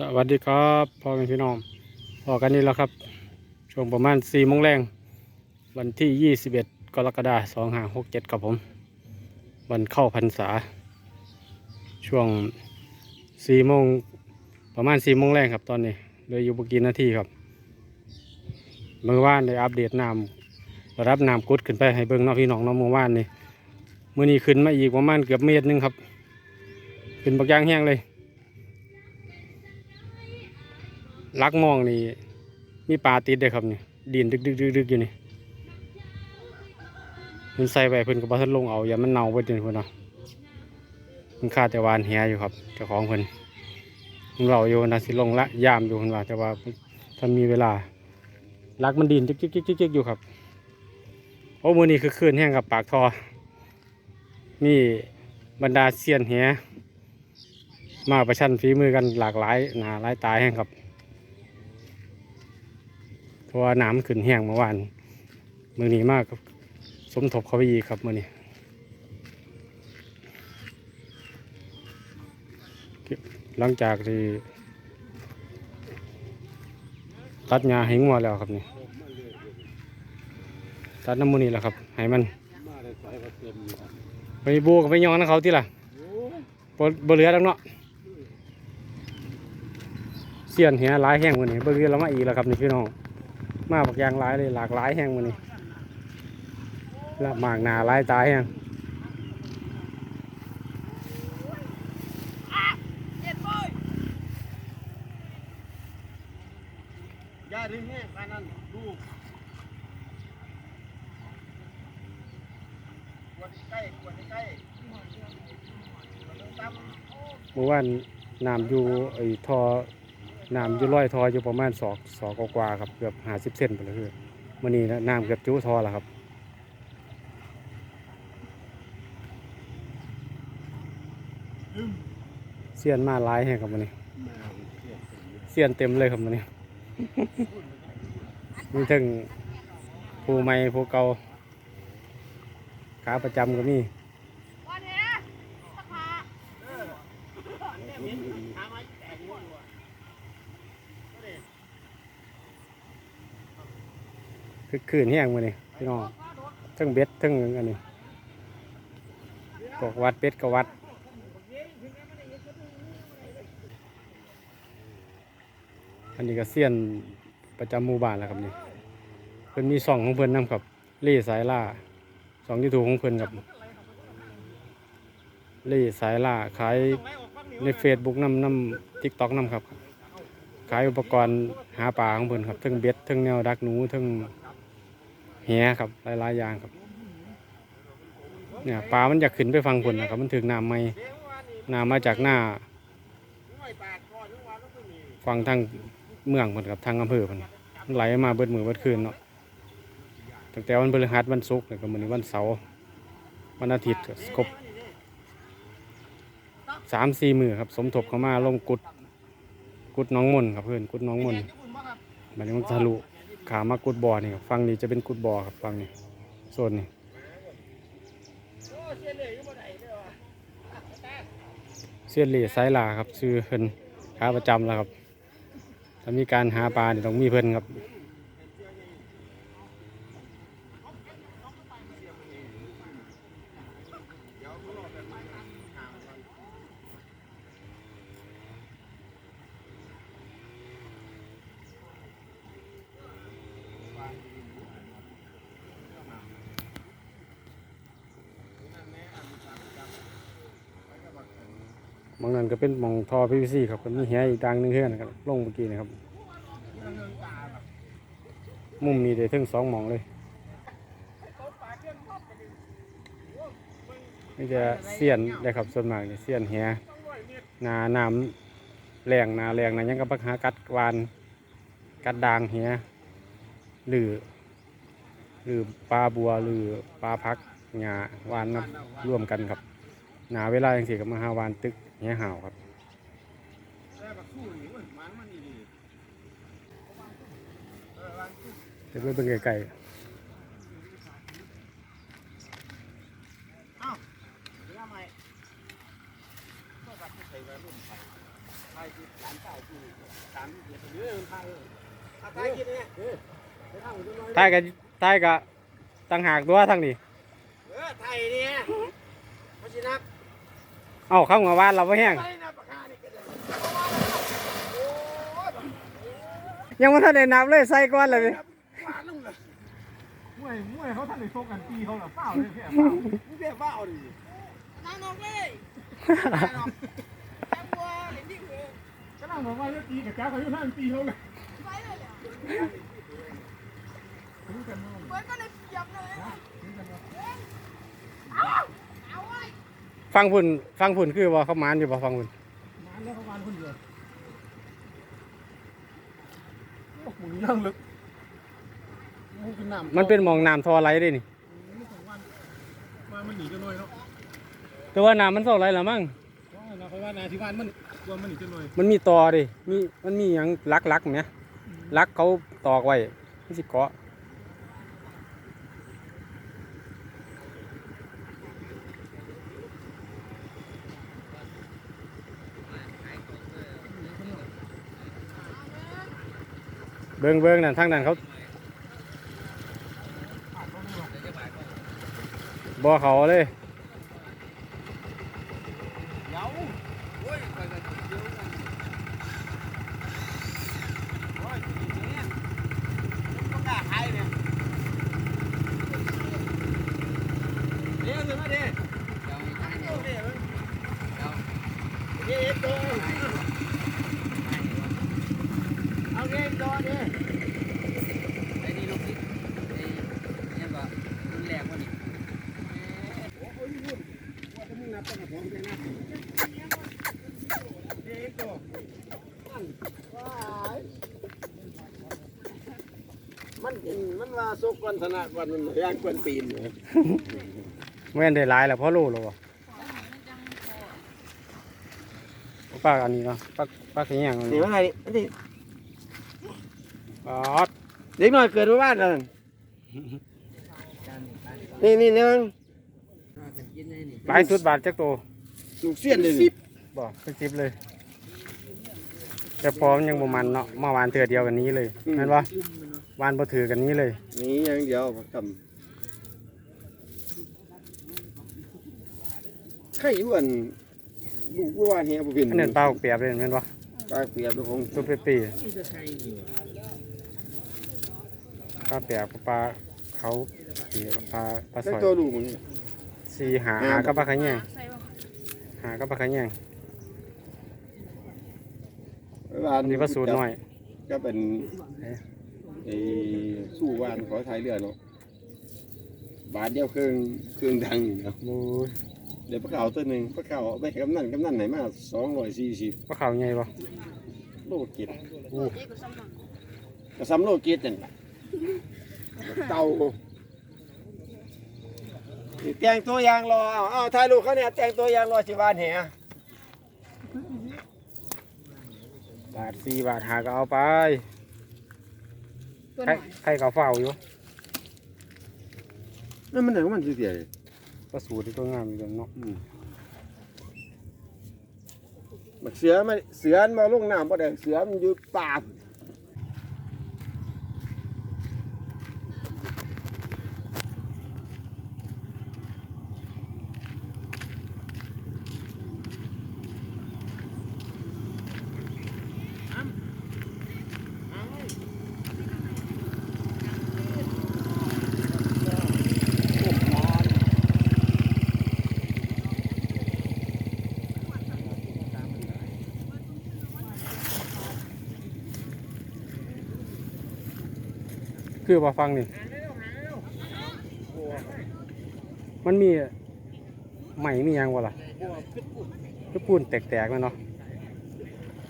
สวัสดีครับพ่อแม่พี่น้องพอกันนี่แล้วครับ ช่วงประมาณสี่โมงแรงวันที่ยี่สิบเอ็ดกรกฎาคมสองห้าหกเจ็ดครับผม วันเข้าพรรษา ช่วงสี่โมงประมาณสี่โมงแรงครับตอนนี้เลยอยู่บกี่นาทีครับเมื่อวานได้อัปเดตน้ำระดับน้ำกุดขึ้นไปให้เบิ่งเนาะพี่น้องเนาะเมื่อวานนี่มื่อนี้ขึ้นมาอีกประมาณเกือบเมตรนึงครับ ขึ้นบักย่างแห้งเลย ลักมองนี่มีปลาติดเลยครับนี่ดินดึกดึกดึกดึกอยู่นี่มันใส่ไปเพิ่นก็บ่ทันลงเอาอย่ามันเน่าไปจนเพิ่นเนาะมันคาดแต่วานแหอยู่ครับเจ้าของเพิ่นมันเราอยู่นะสิลงละยามอยู่เพิ่นว่าแต่ว่าถ้ามีเวลาลักมันดินจึกจึกจึกจึกอยู่ครับโอ้มือนี้คือคืนแห้งกับปากทอมีบรรดาเซียนแหมาประชันฝีมือกันหลากหลายหนาหลายตายแห้งครับ ราะว่าน้ำขึ้นแห้งเมื่อวานมือนี้มากครับสมทบเข้าไปอีกครับมือนี้หลังจากที่ตัดหญ้าให้งัวแล้วครับนี่ตัดน้ำมูนี่แหละครับให้มันไปบูกับไปยองนะเขาที่ล่ะบบเหลือแล้วเนาะเสียนเหียหลายแห้งมือนี้บเหลือแล้วมาอีกแล้วครับนี่พี่น้อง มาบักอยางหลายเลยหลากหลายแห้งมันนี่ละหมากหนาหลายตายแห้งยาถึงแห้งปานนั้นดูกวนใกล้กวนใกล้ตำเมื่อวานน้ำอยู่ไอ้ทอ น้ำอยู่ร้อยทออยู่ประมาณศอกศอกกว่าๆครับเกือบห้าสิบเซนไปเลยคือมันนี่นะน้ำเกือบจุทอแล้วครับเสียนมาหลายแห้งครับมันนี่เสียนเต็มเลยครับมันนี่มีทั้งผู้ใหม่ผู้เก่าขาประจำก็มี วันนี้สักผ้า คือคืนแห้งมานี่พี่น้องทั้งเบ็ดทั้งอันนี้บอกวัดเป็ดกับวัดอันนี้ก็เสี้ยนประจำหมู่บ้านแล้วครับนี่เพิ่นมีซ่องของเพิ่นนํครับเล่สายล่าสองยูทูบของเพิ่นครับเล่สายล่าขายในเฟซบุ๊กนำนำทิกต็อกนำครับ ขายอุปกรณ์หาปลาของเพิ่นครับทั้งเบ็ดทั้งแนวดักหนูทั้ง แหครับหลายๆอย่างครับ เนี่ยปลามันอยากขึ้นไปฟังผลนะครับ มันถึงน้ำไม่น้ำมาจากหน้าฟังทางเมืองผลกับทางอำเภอมันไหลมาเบิดมือเบิดคืนเนาะตั้งแต่วันพฤหัสวันศุกร์แล้วก็มือนี้วันเสาร์วันอาทิตย์ครบสามสี่มือครับ สมทบเข้ามาลงกุด กุดน้องมนครับเพื่อนกุดน้องมนต์มันนี้มันทะลุ ขามากุดบ่อนี่ฟังนี่จะเป็นกุดบ่อครับฟังนี่ส่วนนี้เสียนเหล่สายลาครับ ซื้อเพิ่นหาประจำแล้วครับถ้ามีการหาปลาเนี่ยต้องมีเพิ่นครับางนั้นก็เป็นมองทอพีวีซีครับก็มีแหอีกดังหนึงเพื่อนนะครับลงเมื่อกี้นะครับ มุมนี้ได้ถึงสองมองเลยนี่จะเสียนได้ครับส่วนมากเนี่ยเสียนแหนาน้ำแรงนาแรงนะยังก็ปักหากัดวาน กัดด่างแหหรือ หรือปลาบัวหรือปลาพักหญ้าวานนะร่วมกันครับหนาเวลาจังสิกับมหาวานตึก แหห่าวครับแต่บักสู้นี่มันมันมันดีเดี๋ยวไปเบิ่งไกลๆเอ้าเวลาใหม่ก็บักใส่ไว้รุ่นไปไอ้ายที่ร้านเก่าที่สามเดือนเดือนมันพายเออเอาตายกินเนี่ยเออไปทางหัวน้อยใต้กับใต้กับต่างหากตัวทางนี้ เออไทยเนี่ยเพราะฉะนั้น เอาเข้ามาบ้านเราไม่แห้งยังไม่ทันได้นับเลยใส่ก้อนเลยมวยมวยเขาท่านได้โชกันตีเขาเหรอเปล่าเลยแค่เปล่าแค่บ้าดินั่งนอนเลยจังบัวเห็นที่หัวก็นั่งบอกว่าจะตีกับแกเขาอยู่ท่านตีเขาเลยไปเลยเนี่ยเหมือ ฟังพุ่นฟังพุ่นคือว่าเขามานอยู่บ่ฟังพุ่นมาแล้วเขาวานคนเดียวโอ้โหย่างลึกโอ้กินน้ำมันเป็นหมองน้ำทอไหลเด้นี่ไม่สองวันมามันหนีจะน้อยเนาะแต่ว่าน้ำมันทอไหลแล้วมั้งว่านะเขาว่านาที่บ้านมันกลัวมันหนีจะน้อยมันมีตอดิมีมันมีหยังลักลักๆเนี่ยลักเขาตอกไว้มันสิเกาะ เบิ่งเบิ่งนั่นทางนั้นเขาบ่เขาเลยเดี๋ยวโอ้ยไปกันเดี๋ยวกันโอ้ยเนี่ยต้องกล้าขายเนี่ยเดี๋ยว ไอ้นี่ลูกศิษย์ไอ้เนี่ยก็รุ่นแรกวะนี่โอ้ยยุ่นว่าจะมึงนับตั้งแต่ผมจะนับเด็กตัวมันว้ายมันเห็นมันว่าสุกวันธนากวันมันย่างกวนปีนเลยแม่นได้หลายแล้วเพราะรู้แล้วบ่ปากอันนี้เนาะปากปากขยังอันนี่นี้ว่าไงนี่ อ๋อเด็กน้อยเกิดเมื่อวานนั่นนี่นี่เนี่ยมันกินได้นี่หลายสุดบาทจักโตลูกเสี้ยนเลยนี่บ่เป็นสิบเลยแต่พอมันยังบ่มันเนาะเมื่อวานเทื่อเดียวกันนี้เลยแม่นบ่วานบ่ถือกันนี้เลยนี่อย่างเดียวทำไข่อ้วนลูกว่าเฮียบ่เป็นอันนั้นปลาเปียบเลยแม่นบ่ปลาเปียกดูของตัวเปรี้ย ปลาเปียกกับปลาเขาปีกปลาปลาแล้วสอยตัวลูกมันสี่หาหากับปลาขะแยงใส่บ้างหากับปลาขะแยงวานอันนี้ปลาสูตรน้อย ก็เป็นเอ๊ะไอ้สู้วานขอไทยเรือเนาะบาทเดียวเครื่องเครื่องดังอยู่เนาะบูเดี๋ยวปลาเก่าตัวหนึ่งปลาเก่าเอาไปให้กำนันกำนันไหนมาสองร้อยสี่สิบปลาขาวใหญ่บ่โลเกียรโอ้เด็กก็สมัครกระซ้ำโลเกียรนั่นล่ะ เต่านี่แต่งตัวอย่างรอเอาเอาถ่ายรูปเขาเนี่ยแต่งตัวอย่างรอชิวานเหียบาทสี่บาทหาก็เอาไปตัวหใครน่อยใครก็เฝ้าอยู่นั่นมันไหนของมันเสียปลาสูตรที่ตัวงามอยู่เนาะๆอืมบักเสือมาเสือมันมาลงน้ำบ่ได้เสือมันอยู่ป่า คือบ่ฟังนี่ มันมีใหม่มีหยังบ่ล่ะคือปูนแตกๆแล้วเนาะ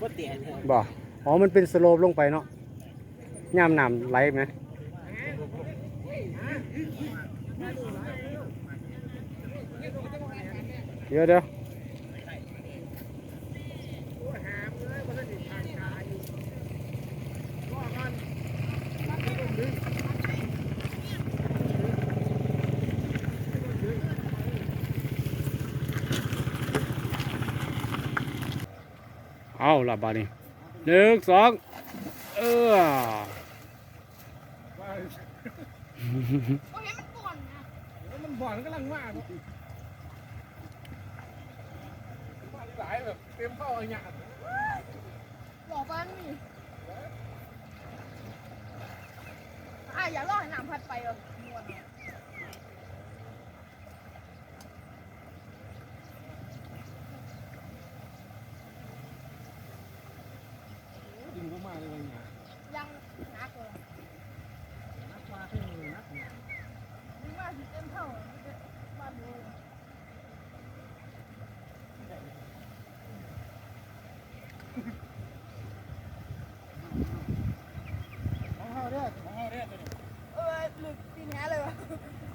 บ่เตียนบ่อ๋อ มันเป็นสโลปลงไปเนาะย่ามน้ำไหลไหมเดี๋ยวเดี๋ยว เอาเข้าละบาดนี้หนึ่งสองเออว่าก็เห็นมันก่อนนะแล้วมันบ่อนกำลังมากเนาะว่าหลายแบบเต็มเข้าอะไรเงี้ยหล่อบ้านนี่อะอย่าล่อให้น้ำพัดไปเออ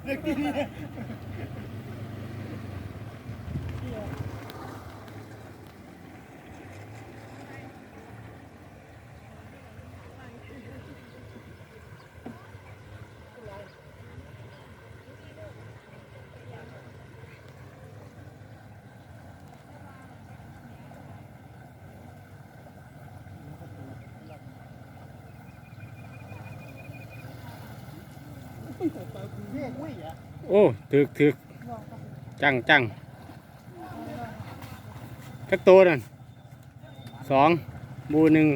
देखती नहीं है โอ้ถึกถึกจังจังจักตัวนั่นสองบูหนึ่ง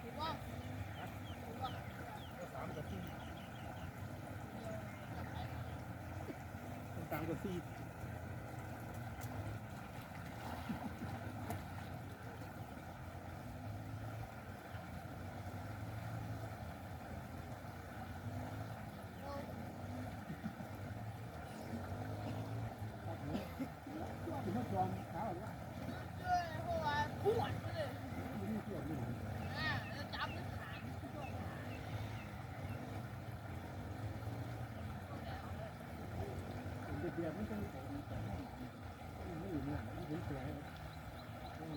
ถูกว่า ตามกับซี เจอเพราะว่าปวดเลยอ่าแล้วจับมันขาด เดียวมันจะไม่อยู่เนี่ยมันถึงเสีย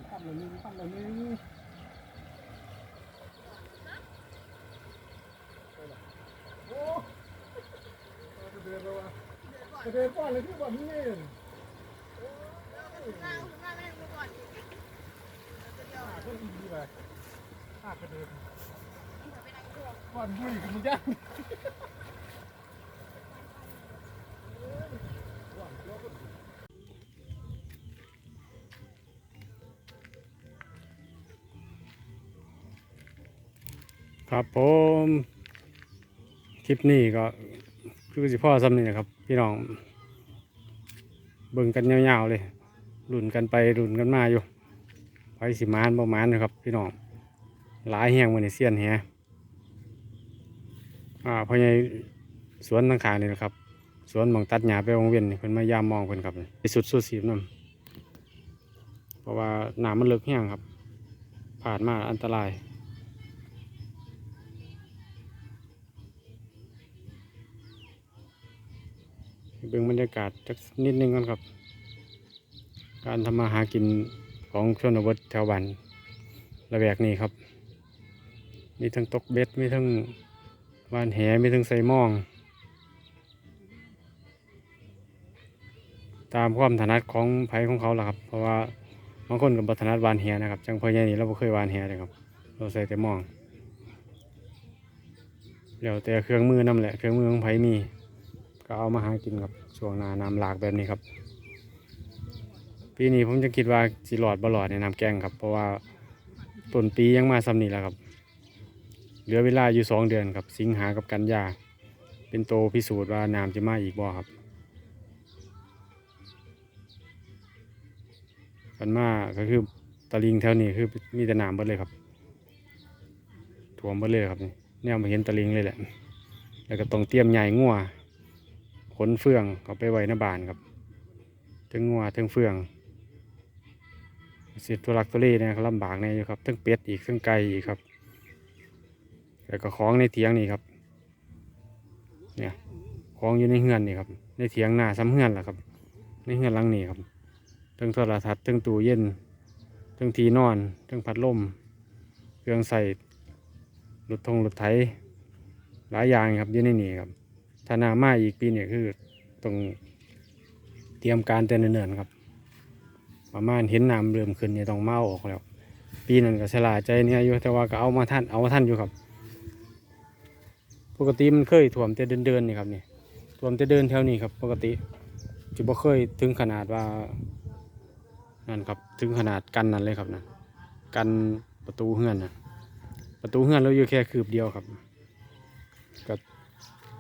ปั้มละนึงปั้มละนึงโอ้เดินไปวะเดินก่อนเลยที่บ่อนนี่หน้าหน้าแม่งมาก่อนอีกเดี๋ยวก็ดีไปภากระเดินไปนั่งเครื่องก่อนบุยกับมึงจ้า ครับผมคลิปนี้ก็คือสิพ่อซ้ำนี่นะครับ พี่น้อง เบิ่งกันยาวๆเลยรุ่นกันไปรุ่นกันมาอยู่ไปสิมานบ่มานนะครับ พี่น้องหลายแห้งมันนี่เสียนแฮอ่าพอใหญ่สวนทางขานี่นะครับ สวนมองตัดหญ้าไปวงเวียนเพิ่นมายามมองเพิ่นครับที่สุดสุดสีน้ำเพราะว่าน้ำมันลึกแห้งครับ ผ่านมาอันตราย เบิ่งบรรยากาศจักนิดนึงกันครับ การทำมาหากินของชนบทแถวบ้านระแวกนี้ครับ มีทั้งตกเบ็ดมีทั้งวานแหมีทั้งใส่หมอง ตามความถนัดของไผของเขาแหละครับ เพราะว่าบางคนกับบถนัดวานแหนะครับ จังพอใหญ่นี่เราบ่เคยวานแหเลยครับ เราใส่แต่หมองแล้วแต่เครื่องมือนั่นแหละ เครื่องมือของไผมี ก็เอามาหากินครับช่วงนาน้ำหลากแบบนี้ครับ ปีนี้ผมจะคิดว่าสิหลอดบลอดในน้ำแกงครับ เพราะว่าต้นปียังมาซ้ำนี่แหล้วครับ เหลือเวลาอยู่สองเดือนครับ สิงหากับกันยาเป็นโตพิสูจน์ว่าน้ำจะมาอีกบ่ครับกันมาก็คือตะลิงแถวนี้คือมีแต่น้ำเบิดเลยครับถ่วมเบิดเลยครับนี่เนี่ยมาเห็นตะลิงเลยแหละ แล้วก็ต้องเตรียมใหญ่งัว ขนเฟืองเอาไปไว้ในบ้านครับทั้งงัวทั้งเฟืองสิทุลักทุเลเนี่ยลำบากเนี่ยอยู่ครับทั้งเป็ดอีกทั้งไก่อีกครับแล้วก็ของในเถียงนี่ครับ เนี่ยของอยู่ในเฮือนนี่ครับ ในเถียงหน้าซ้ำเฮือนแหละครับ ในเฮือนหลังนี้ครับทั้งโทรทัศน์ทั้งตู้เย็นทั้งทีนอนทั้งพัดลมเครื่องใส่รถทงรถไถหลายอย่างครับอยู่ในนี่ครับ ถ้านามาอีกปีเนี้คือต้องเตรียมการแต่เนิ่นๆครับ ประมาณเห็นน้ำเริ่มขึ้นเนี่ยต้องเมาออกแล้ว ปีนั้นก็ฉลาดใจเนี่ยอยู่แต่ว่าก็เอามาท่านเอามาท่านอยู่ครับ ปกติมันเคยท่วมแต่เดินๆนี่ครับนี่ท่วมแต่เดินแถวนี้ครับ ปกติจะบ่เคยถึงขนาดว่านั่นครับถึงขนาดกันนั่นเลยครับนะกันประตูเฮือนนะประตูเฮือนเราอยู่แค่คืบเดียวครับก็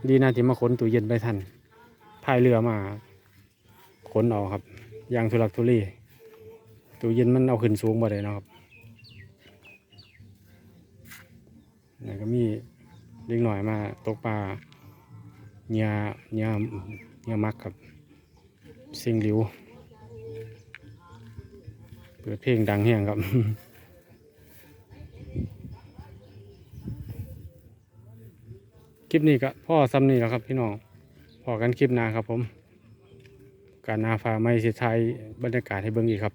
ดีนะที่มาขนตู้เย็นไปทันพายเรือมาขนเอาครับอยางทุลักทุเลตู้เย็นมันเอาขึ้นสูงบ่ได้นะครับนี่ก็มีเล็กหน่อยมาตกปลาเนียเนียเนียมักครับซิงหลิว เปิดเพลงดังแห้งครับ คลิปนี้ก็พ่อซ้ำนี่แล้วครับพี่น้องพอกันคลิปหน้าครับผม การนาฟ้าไม่สิไทยบรรยากาศให้เบิ่งอีกครับ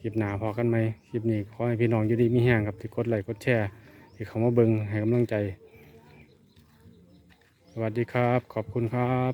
คลิปหน้าพอกันไหมคลิปนี้ขอให้พี่น้องอยู่ดีมีแห้งครับที่กดไลค์กดแชร์ที่เขามาเบิ่งให้กำลังใจ สวัสดีครับ ขอบคุณครับ